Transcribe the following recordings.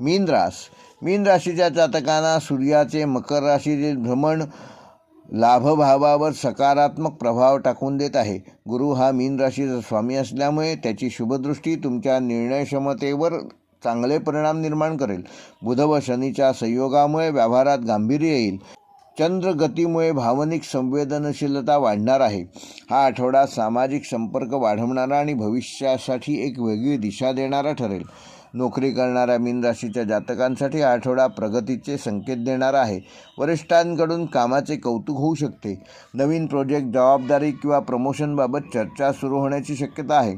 मीन रास. मीन राशीच्या जातकांना सूर्याचे मकर राशीतील भ्रमण लाभभावावर सकारात्मक प्रभाव टाकून देत आहे. गुरु हा मीन राशीचा स्वामी असल्यामुळे त्याची शुभदृष्टी तुमच्या निर्णयक्षमतेवर चांगले परिणाम निर्माण करेल. बुध व शनीच्या संयोगामुळे व्यवहारात गांभीर्य येईल. चंद्रगतीमुळे भावनिक संवेदनशीलता वाढणार आहे. हा आठवडा सामाजिक संपर्क वाढवणारा आणि भविष्यासाठी एक वेगळी दिशा देणारा ठरेल. नोकरी करणाऱ्या मीन राशीच्या जातकांसाठी आठवडा प्रगतीचे संकेत देणारा आहे. वरिष्ठांकडून कामाचे कौतुक होऊ शकते. नवीन प्रोजेक्ट जबाबदारी किंवा प्रमोशनबाबत चर्चा सुरू होण्याची शक्यता आहे.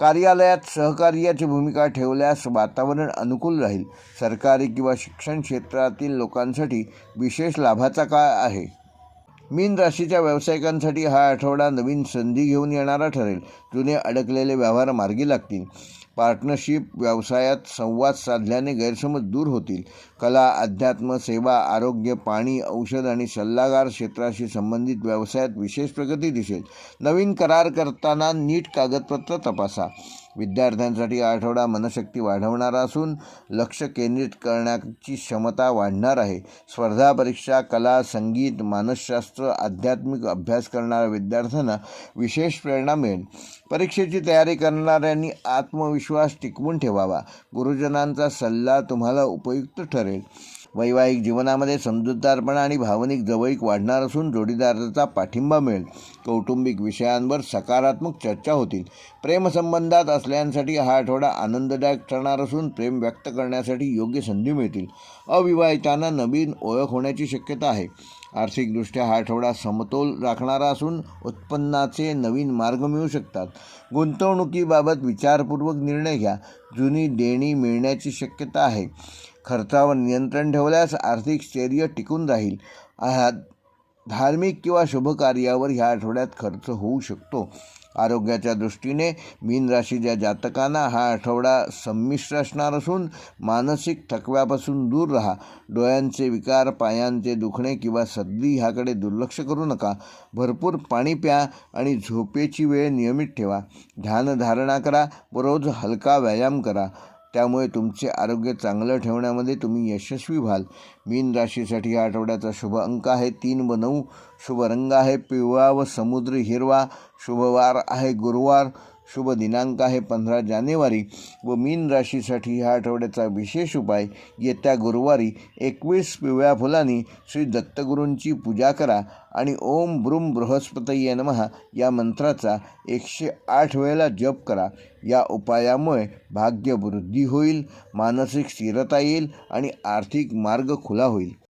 कार्यालयात सहकार्याची भूमिका ठेवल्यास वातावरण अनुकूल राहील. सरकारी किंवा शिक्षण क्षेत्रातील लोकांसाठी विशेष लाभाचा काळ आहे. मीन राशीच्या व्यावसायिकांसाठी हा आठवडा नवीन संधी घेऊन येणारा ठरेल. जुने अडकलेले व्यवहार मार्गी लागतील. पार्टनरशिप व्यवसायात संवाद साधल्याने गैरसमज दूर होतील. कला अध्यात्म सेवा आरोग्य पाणी औषध आणि सल्लागार क्षेत्राशी संबंधित व्यवसायात विशेष प्रगती दिसेल. नवीन करार करताना नीट कागदपत्र तपासा. विद्यार्थ्यांसाठी आठवडा मनशक्ती वाढवणारा असून लक्ष केंद्रित करण्याची क्षमता वाढणार आहे. स्पर्धा परीक्षा कला संगीत मानसशास्त्र आध्यात्मिक अभ्यास करणाऱ्या विद्यार्थ्यांना विशेष प्रेरणा मिळेल. परीक्षेची तयारी करणाऱ्यांनी आत्मविश्वास टिकवून ठेवावा. गुरुजनांचा सल्ला तुम्हाला उपयुक्त ठरेल. वैवाहिक जीवनामध्ये समजूतदारपणा आणि भावनिक जवळीक वाढणार असून जोडीदाराचा पाठिंबा मिळेल. कौटुंबिक विषयांवर सकारात्मक चर्चा होतील. प्रेमसंबंधात असल्यासाठी हा आठवडा आनंददायक ठरणार असून प्रेम व्यक्त करण्यासाठी योग्य संधी मिळतील. अविवाहितांना नवीन ओळख होण्याची शक्यता आहे. आर्थिकदृष्ट्या हा आठवडा समतोल राखणारा असून उत्पन्नाचे नवीन मार्ग मिळू शकतात. गुंतवणुकीबाबत विचारपूर्वक निर्णय घ्या. जुनी देणी मिळण्याची शक्यता आहे. खर्चावर नियंत्रण ठेवल्यास आर्थिक स्थैर्य टिकून राहील. धार्मिक किंवा शुभकार्यावर ह्या आठवड्यात खर्च होऊ शकतो. आरोग्याच्या दृष्टीने मीन राशीच्या जातकांना हा आठवडा संमिश्र असणार असून मानसिक थकव्यापासून दूर राहा. डोळ्यांचे विकार पायांचे दुखणे किंवा सर्दी ह्याकडे दुर्लक्ष करू नका. भरपूर पाणी प्या आणि झोपेची वेळ नियमित ठेवा. ध्यानधारणा करा. व रोज हलका व्यायाम करा. त्यामुळे तुमचे आरोग्य चांगलं ठेवण्यामध्ये तुम्ही यशस्वी व्हाल. मीन राशीसाठी या आठवड्याचा शुभ अंक आहे. तीन व नऊ शुभ रंग आहे. पिवळा व समुद्री हिरवा शुभवार आहे. गुरुवार शुभ दिनांक आहे पंधरा जानेवारी व मीन राशीसाठी ह्या आठवड्याचा विशेष उपाय येत्या गुरुवारी एकवीस पिवळ्या फुलांनी श्री दत्तगुरूंची पूजा करा आणि ओम ब्रुम बृहस्पतये नमहा या मंत्राचा एकशे आठ वेळेला जप करा. या उपायामुळे भाग्यवृद्धी होईल मानसिक स्थिरता येईल आणि आर्थिक मार्ग खुला होईल.